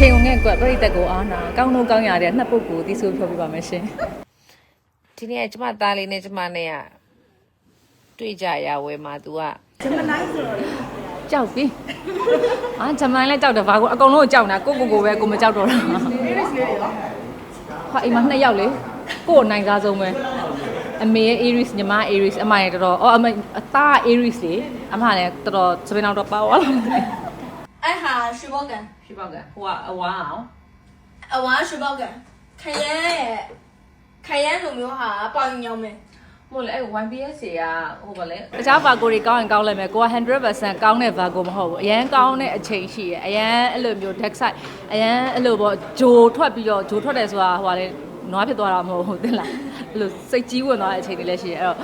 ချိန်ဝင်ငယ်ကွက်ပြိတက်ကိုအားနာကောင်းတော့ကောင်းရတဲ့နှစ်ပုတ်ကိုတီးဆိုးပြောပြပါမယ်ရှင်ဒီနေ့ကျမသားလေးနဲ့ကျမနဲ့ကတွေ့ကြရဝဲမှာ तू ကကြောက်ပြီအာဂျမန်လည်းကြောက်တယ်ဘာကိုအကုန်လုံးကိုကြောက်နေတာကိုကိုကိုပဲကိုမကြောက်တော့တာဟာအိမ်မှာနှစ်ယောက်လေကို့နိုင်စားဆုံးပဲအမေရဲ့ Aries ညီမ Aries အမရဲ့တော်တော်အော်အမအသား Aries လေအမလည်းတော်တော်စပင်းအောင်တော့ပါသွားလား အဲ့ဟာရွှေဘောကန်ဖြစ်ပါကဟိုကအဝါအောင်အဝါရွှေဘောကန်ခရမ်းရဲ့ခရမ်းလိုမျိုးဟာပေါင်ညောင်းမယ်မို့လေအဲ့ 1PS ကဟိုဗလဲတခြားဘာကိုတွေကောင်းရင်ကောင်းလိုက်မယ်ကိုက100%ကောင်းတဲ့ဘာကိုမဟုတ်ဘူးအရန်ကောင်းတဲ့အချိန်ရှိရယ်အရန်အဲ့လိုမျိုး deck side အရန်အဲ့လိုပေါ့ဂျိုထွက်ပြီးတော့ဂျိုထွက်တယ်ဆိုတာဟိုဗလဲနွားဖြစ်သွားတာမဟုတ်ဘူးသိလားအဲ့လိုစိတ်ကြီးဝင်သွားတဲ့အချိန်တွေလည်းရှိရယ်အဲ့တော့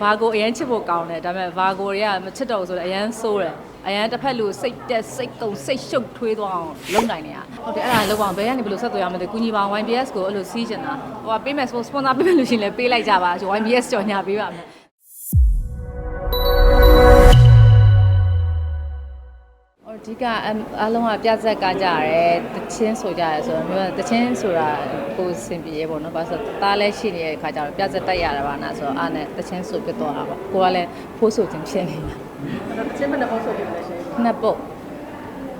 ဘာကိုအရန်ချစ်ဖို့ကောင်းတယ်ဒါပေမဲ့ဘာကိုတွေကမချစ်တော့ဘူးဆိုတော့အရန်ဆိုးတယ် အရန်တစ်ဖက်လူစိတ်တက်စိတ်ကုံစိတ်ရှုပ်ထွေးသွားအောင်လုပ်နိုင်နေတာဟုတ်တယ်အဲ့ဒါလောက်အောင်ဘယ်ကနေဘယ်လိုဆက်သွယ်ရမလဲကုညီပါ YBS ကိုအဲ့လိုစီးချင်တာဟိုကပေးမယ် sponsor ပေးမယ်လို့ရှိရင်လည်းပေးလိုက်ကြပါဆို YBS ကြော်ညာပေးပါမယ်အဓိကအမ်အားလုံးကပြဇက်ကကြရတယ်တချင်းဆိုကြရဲဆိုတော့မျိုးကတချင်းဆိုတာကိုယ်စင်ပြေပေါ့နော်ဘာလို့လဲတားလဲရှိနေတဲ့ခါကျတော့ပြဇက်တက်ရတာပါနာဆိုတော့အားနဲ့တချင်းဆိုပြတော့တာပေါ့ကိုကလည်းဖိုးဆိုခြင်းဖြစ်နေတာ တချင်းမနဲ့ပေါ့ဆိုပြတယ်ရှင်နှစ်ပုတ်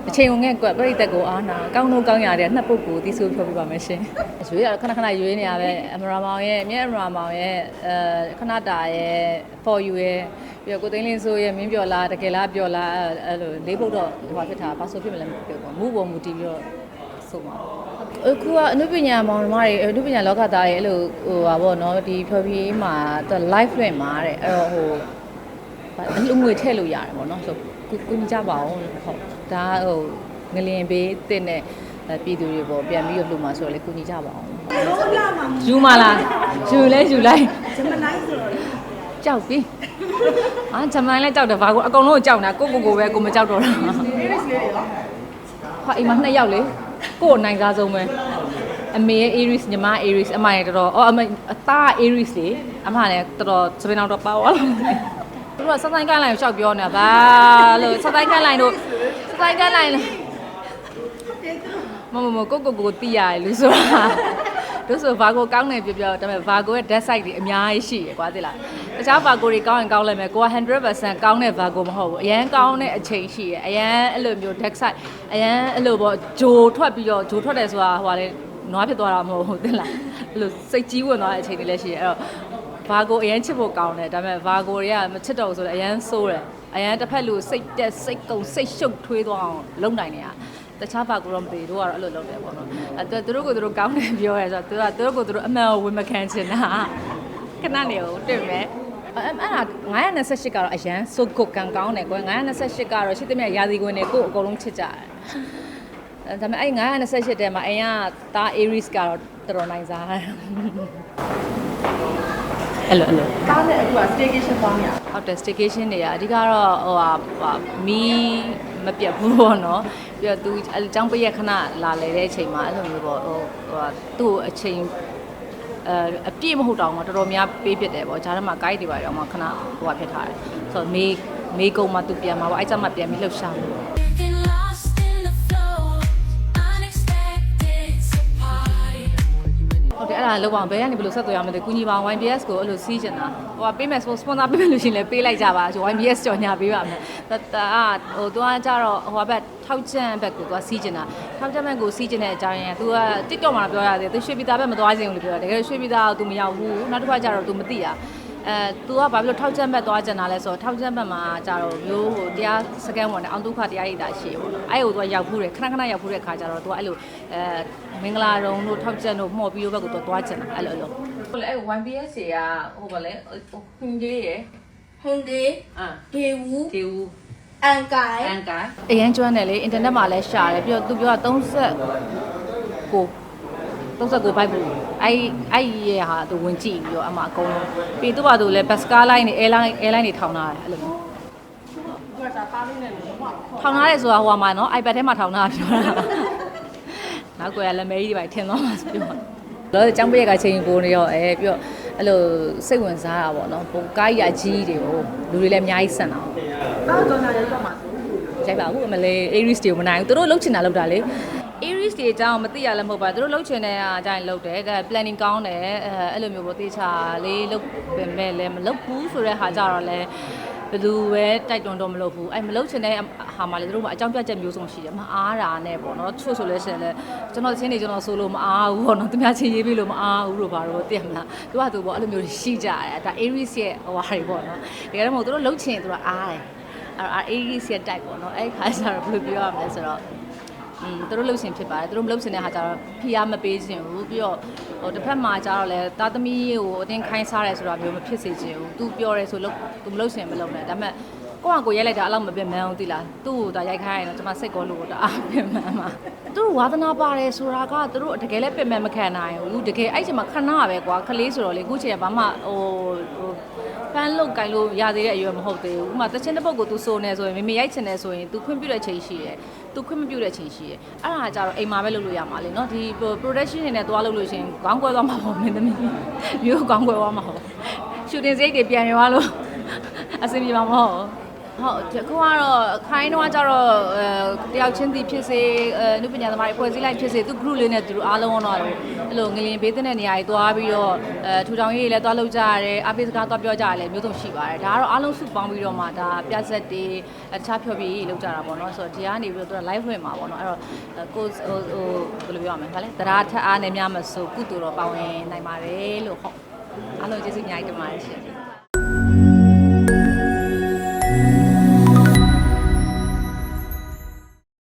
အချိန်ဝင်ငယ်ကွက်ပြိတက်ကိုအားနာကောင်းတော့ကောင်းရတဲ့နှစ်ပုတ်ကိုတီးဆိုးပြောပြပါမယ်ရှင်ရွေးရခဏခဏရွေးနေရပဲအမရာမောင်ရဲ့အမြဲအမရာမောင်ရဲ့အဲခဏတာရဲ့ for you ရဲ့ပြီးတော့ကိုသိန်းလင်းဆိုရဲ့မင်းပြောလားတကယ်လားပြောလားအဲ့လိုလေးပုတ်တော့ဟိုဖြစ်တာဘာဆိုဖြစ်မလဲမပြောဘူးမူပေါ်မူတီးပြီးတော့ဆိုမှာအခုကအနုပညာမောင်နှမတွေအနုပညာလောကသားတွေအဲ့လိုဟိုပါပေါ့နော်ဒီဖြော်ဖြေးမှာ live လွှင့်မှာတဲ့အဲ့တော့ဟို အလူငွေထည့်လို့ရတယ်ပေါ့နော်ဆိုကုကုညီကြပါအောင်ဟုတ်ဒါဟိုငလင်ပေးတဲ့နဲ့ပြည်သူတွေပေါ့ပြန်ပြီးတော့လှူမှာဆိုတော့လေကုညီကြပါအောင်လုံးလာမှာယူမလားယူလဲယူလိုက်ဂျမနိုင်းဆိုတော့ကြောက်ပြီအာဂျမန်လည်းကြောက်တယ်ဘာကိုအကုန်လုံးကိုကြောက်နေတာကိုကိုကိုပဲကိုမကြောက်တော့တာ Aries လေးတွေရောဟာအိမ်မှာနှစ်ယောက်လေကို့နိုင်စားဆုံးပဲအမေရဲ့ Aries ညီမ Aries အမရဲ့တော်တော်အော်အမအသား Aries လေအမလည်းတော်တော်စပင်းအောင်တော့ပါသွားလား သူတို့ကစတိုင်းကိုင်းလိုင်းကိုရှောက်ပြောနေတာဘာလို့စတိုင်းကိုင်းလိုင်းတို့စတိုင်းကိုင်းလိုင်းလို့မမမကိုကိုကိုတီးရတယ်လူဆိုတာတို့ဆိုဘာကိုကောင်းတယ်ပြောပြောဒါပေမဲ့ဘာကိုရဲ့ dead side တွေအများကြီးရှိရယ်ကွာသိလားတခြားဘာကိုတွေကောင်းရင်ကောင်းလိုက်မယ်ကိုက100%ကောင်းတဲ့ဘာကိုမဟုတ်ဘူးအရန်ကောင်းတဲ့အချိန်ရှိရယ်အရန်အဲ့လိုမျိုး dead side အရန်အဲ့လိုပေါ့ဂျိုထွက်ပြီးတော့ဂျိုထွက်တယ်ဆိုတာဟိုကလေနွားဖြစ်သွားတာမဟုတ်ဘူးသိလားအဲ့လိုစိတ်ကြီးဝင်သွားတဲ့အချိန်တွေလည်းရှိရယ်အဲ့တော့ ဘာကိုအရန်ချစ်ဖို့ကောင်းတယ်ဒါပေမဲ့ဘာကိုတွေကမချစ်တော့ဘူးဆိုတော့အရန်ဆိုးတယ်အရန်တစ်ဖက်လူစိတ်တက်စိတ်ကုံစိတ်ရှုပ်ထွေးသွားအောင်လုပ်နိုင်နေတာတခြားဘာကိုတော့မသိတို့ကတော့အဲ့လိုလုပ်တယ်ပေါ့နော်အဲသူတို့ကိုသူတို့ကောင်းတယ်ပြောရဲဆိုတော့သူကသူတို့ကိုသူတို့အမှန်ကိုဝင်မခံချင်တာခဏနေဦးတွေ့မယ်အဲ့အဲ့ဒါ928ကတော့အရန်စုတ်ကုတ်ကန်ကောင်းတယ်ကွယ်928ကတော့ရှိသမျှရာသီကွင်းတွေကိုအကုန်လုံးချစ်ကြတယ်အဲဒါပေမဲ့အဲ့928တဲမှာအရင်ကဒါ Aries ကတော့တော်တော်နိုင်စားတယ် အဲ့လိုအဲ့လိုကားနဲ့အခုက staycation ပေါင်းရဟုတ်တယ် staycation တွေကအဓိကတော့ဟိုဟာဟာမီးမပြတ်ဘူးပေါ့နော်ပြီးတော့သူအကြောင်းပရက်ခဏလာလေတဲ့အချိန်မှာအဲ့လိုမျိုးပေါ့ဟိုဟိုဟာသူ့အချိန်အဲအပြည့်မဟုတ်တော့မှတော်တော်များပေးဖြစ်တယ်ပေါ့ဂျားထဲမှာ guide တွေပါရောမှခဏဟိုဟာဖြစ်ထားတယ်ဆိုတော့မေးမေးကုံမှသူပြန်มาပေါ့အဲ့ကြမှာပြန်ပြီးလှုပ်ရှားတ တ်တယ်အဲ့ဒါလောက်အောင်ဘယ်ကနေဘယ်လိုဆက်သွယ်ရမလဲကုညီပါ YBS ကိုအဲ့လိုစီးချင်တာဟိုကပေးမယ် sponsor ပေးမယ်လို့ရှိရင်လည်းပေးလိုက်ကြပါဆို YBS ကြော်ညာပေးပါမယ်ဒါဒါဟိုသူကကြတော့ဟိုဘက်ထောက်ချန်ဘက်ကိုသူကစီးချင်တာထောက်ချန်ဘက်ကိုစီးချင်တဲ့အကြောင်းရင်းကသူက TikTok မှာပြောရတယ်သူရွှေပြည်သားဘက်မသွားချင်ဘူးလို့ပြောတယ်တကယ်ရွှေပြည်သားကသူမရောက်ဘူးနောက်တစ်ခါကျတော့သူမသိတာ အဲသူကဘာဖြစ်လို့ထောက်ချန်ဘက်သွားချင်တာလဲဆိုတော့ထောက်ချန်ဘက်မှာကျတော့မျိုးဟိုတရားစကန်ဝင်တယ်အောင်ဒုက္ခတရားရိပ်တာရှိရပေါ့နော်အဲ့ဟိုသူကရောက်ဘူးတယ်ခဏခဏရောက်ဘူးတဲ့ခါကျတော့သူကအဲ့လိုအဲမင်္ဂလာတုံတို့ထောက်ချန်တို့မှော်ပြီးတော့ဘက်ကိုသူသွားချင်တာအဲ့လိုအဲ့လိုဟိုလေအဲ့ 1BS ကဟိုဗလဲဟွန်းကြီးရယ်ဟွန်ဒေအာဒေဝူဒီဦးအန်ကိုင်အန်ကအရန်ကျွမ်းတယ်လေအင်တာနက်မှာလည်းရှာတယ်ပြီးတော့သူပြောတာ30ကို 39ဘိုက်ဘူးအဲ့အဲ့ရဟာသူဝင်ကြည့်ပြီးတော့အမအကုန်လုံးပြီးသူ့ဘာသူလဲဘတ်စကားလိုင်းနေအဲလိုင်းအဲလိုင်းနေထောင်ထားတယ်အဲ့လိုမျိုးသူကဒါကားလေးနဲ့လုံးဝထောင်ထားတယ်ဆိုတာဟိုမှာနော် iPad ထဲမှာထောင်ထားတာပြောတာနောက်ကွယ်ကလည်းမဲကြီးတွေပါထင်သွားမှာဆိုပြောတော့ចောင်းပရက်ကချိန်ကိုနေရောအဲပြီးတော့အဲ့လိုစိတ်ဝင်စားတာပေါ့နော်ပုံကားကြီးအကြီးတွေကိုလူတွေလည်းအများကြီးဆန်တာကားတော့ညာရောက်တော့မှာဆိုရိုက်ပါဘူးအမလေး Aries တွေကိုမနိုင်ဘူးသူတို့လှုပ်ချင်တာလှုပ်တာလေ Aries တွေအကြောင်းမသိရလည်းမဟုတ်ပါဘူးသူတို့လှုပ်ချင်တဲ့အကြိုင်လှုပ်တယ်ဒါ planning ကောင်းတယ်အဲအဲ့လိုမျိုးပေါ့တေချာလေးလှုပ်ပင်မဲ့လည်းမလှုပ်ဘူးဆိုတဲ့ဟာကြတော့လည်းဘယ်သူပဲတိုက်တွန်းတော့မလုပ်ဘူးအဲ့မလုပ်ချင်တဲ့ဟာမှလည်းသူတို့ကအကြောင်းပြချက်မျိုးစုံရှိတယ်မအားတာနဲ့ပေါ့နော်ချို့ဆိုလဲရှင်လဲကျွန်တော်ချင်းနေကျွန်တော်ဆိုလို့မအားဘူးပေါ့နော်သူများချင်းရေးပြီးလို့မအားဘူးလို့ပါတော့သိရမလားသူကသူပေါ့အဲ့လိုမျိုးရှိကြတယ်ဒါ Aries ရဲ့ဟိုဟာတွေပေါ့နော်တကယ်တော့မဟုတ်သူတို့လှုပ်ချင်သူကအားတယ်အဲ့တော့ Aries ရဲ့ type ပေါ့နော်အဲ့ခါကျတော့ဘယ်လိုပြောရမလဲဆိုတော့ อืมသူတို့လှုပ်ရှင်ဖြစ်ပါတယ်သူတို့မလှုပ်ရှင်တဲ့ဟာကြတော့ဖိအားမပေးခြင်းဘူးပြီးတော့ဟိုတစ်ဖက်မှာကြတော့လဲတာသမီးကိုအတင်းခိုင်းစားတယ်ဆိုတာမျိုးမဖြစ်စေချင်ဘူးသူပြောတယ်ဆိုလို့သူမလှုပ်ရှင်မလှုပ်နဲ့ဒါပေမဲ့ကိုယ့်ဟာကိုယ်ရိုက်လိုက်တာအဲ့လောက်မပြင်းမန်းဘူးတိလားသူ့ကိုဒါရိုက်ခိုင်းရင်တော့ကျွန်မစိတ်ကောလို့တအားပြင်းမန်းမှာသူတို့ဝါသနာပါတယ်ဆိုတာကသူတို့တကယ်လည်းပြင်းမန်းမခံနိုင်ဘူးတကယ်အဲ့ချိန်မှာခဏပဲကွာခလေးဆိုတော့လေအခုချိန်ကဘာမှဟိုဟိုပန်းလုတ်ကင်လို့ရသေးတဲ့အရွယ်မဟုတ်သေးဘူးဥပမာတချင်းတစ်ပုတ်ကိုသူစိုးနေဆိုရင်မေမေရိုက်ချင်တယ်ဆိုရင်သူခွင့်ပြုတဲ့ချိန်ရှိတယ် သူခွင့်မပြုတဲ့ချိန်ရှိတယ်အဲ့ဒါကကြတော့အိမ်မှာပဲလုပ်လို့ရမှာလေနော်ဒီ production တွေနဲ့တွားလုပ်လို့ရှိရင်ခေါင်းကွဲသွားမှာပေါ့မင်းသမီးမျိုးခေါင်းကွဲသွားမှာပေါ့ shooting စိတ်တွေပြန်ရွာလို့အဆင်ပြေမှာမဟုတ်ဘူး ဟုတ်ဒီခုကတော့ခိုင်းတော့ကျတော့အဲတယောက်ချင်းစီဖြစ်စေအဲနုပညာသမားတွေဖွဲ့စည်းလိုက်ဖြစ်စေသူ group လေးနဲ့သူတို့အားလုံးတော့အဲ့လိုငလင်ဘေးတဲ့နေရာကြီးသွားပြီးတော့အဲထူထောင်ရေးတွေလည်းသွားလုပ်ကြရတယ်အပိစကားသွားပြောကြရတယ်မျိုးစုံရှိပါတယ်ဒါကတော့အားလုံးစုပေါင်းပြီးတော့မှဒါပြဆက်တွေတခြားဖြောပြရေးလုပ်ကြတာပေါ့နော်ဆိုတော့ဒီကနေပြီးတော့သူက live ဝင်မှာပေါ့နော်အဲ့တော့ကိုဟိုဟိုဘယ်လိုပြောရမလဲဗါလဲတရားထက်အားနဲ့များမဆိုကုတူတော့ပါဝင်နိုင်ပါတယ်လို့ဟုတ်အားလုံးကျေးဇူးအများကြီးတင်ပါတယ်ရှင်